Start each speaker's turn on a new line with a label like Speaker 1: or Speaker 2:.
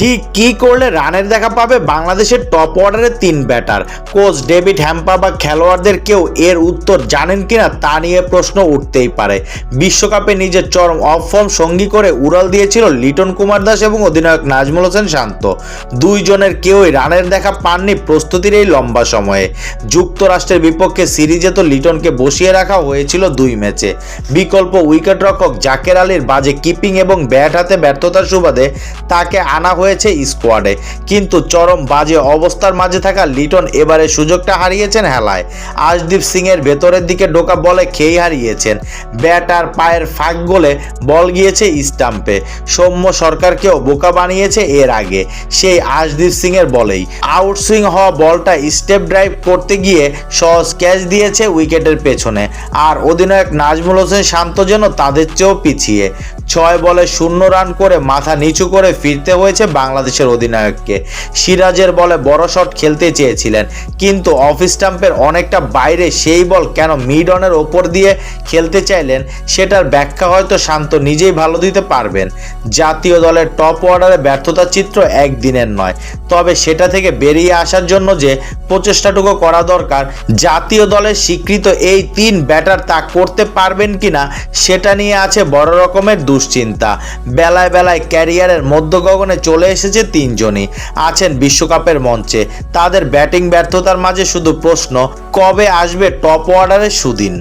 Speaker 1: ঠিক কি করলে রানের দেখা পাবে বাংলাদেশের টপ অর্ডারের তিন ব্যাটার কোচ ডেভিড হ্যাম্পা বা খেলোয়াড়দের কেউ এর উত্তর জানেন কিনা তা নিয়ে প্রশ্ন উঠতেই পারে। বিশ্বকাপে নিজের চরম অফ ফর্ম সঙ্গী করে উড়াল দিয়েছিল লিটন কুমার দাস এবং অধিনায়ক নাজমুল হোসেন শান্ত। দুইজনের কেউই রানের দেখা পাননি প্রস্তুতির এই লম্বা সময়ে। যুক্তরাষ্ট্রের বিপক্ষে সিরিজে তো লিটনকে বসিয়ে রাখা হয়েছিল দুই ম্যাচে। বিকল্প উইকেটরক্ষক জাকের আলীর বাজে কিপিং এবং ব্যাট হাতে ব্যর্থতার সুবাদে তাকে আনা হয়েছে স্কোয়াডে। কিন্তু চরম বাজে অবস্থার মাঝে থাকা লিটন এবারে সুযোগটা হারিয়েছেন হেলায়। আশদীপ সিং এর ভেতরের দিকে ডোকা বলে খেই হারিয়েছেন। ব্যাট আর পায়ের ফাঁক গোলে বল গিয়েছে স্টাম্পে। সৌম্য সরকারকেও বোকা বানিয়েছে এর আগে। সেই আশদীপ সিং এর বলেই আউটসুইং হওয়া বলটা স্টেপ ড্রাইভ করতে গিয়ে সহজ ক্যাচ দিয়েছে উইকেটের পেছনে। আর অধিনায়ক নাজমুল হোসেন শান্ত যেন তাদের চেয়েও পিছিয়ে। ছয় বলে শূন্য রান করে মাথা নিচু করে ফিরতে হয়েছে বাংলাদেশের অধিনায়ককে। সিরাজের বলে বড় শট খেলতে চেয়েছিলেন, কিন্তু অফ স্টাম্পের অনেকটা বাইরে সেই বল কেন মিড অনের ওপর দিয়ে খেলতে চাইলেন, সেটার ব্যাখ্যা হয়তো শান্ত নিজেই ভালো দিতে পারবেন। জাতীয় দলের টপ অর্ডারে ব্যর্থতার চিত্র একদিনের নয়। তবে সেটা থেকে বেরিয়ে আসার জন্য যে প্রচেষ্টাটুকু করা দরকার, জাতীয় দলের স্বীকৃত এই তিন ব্যাটার তা করতে পারবেন কিনা, সেটা নিয়ে আছে বড় রকমের দুশ্চিন্তা। বেলায় বেলায় ক্যারিয়ারের মধ্য গগনে চলে এসেছে তিনজনই আছেন বিশ্বকাপের মঞ্চে। তাদের ব্যাটিং ব্যর্থতার মাঝে শুধু প্রশ্ন, কবে আসবে টপ অর্ডারের সুদিন?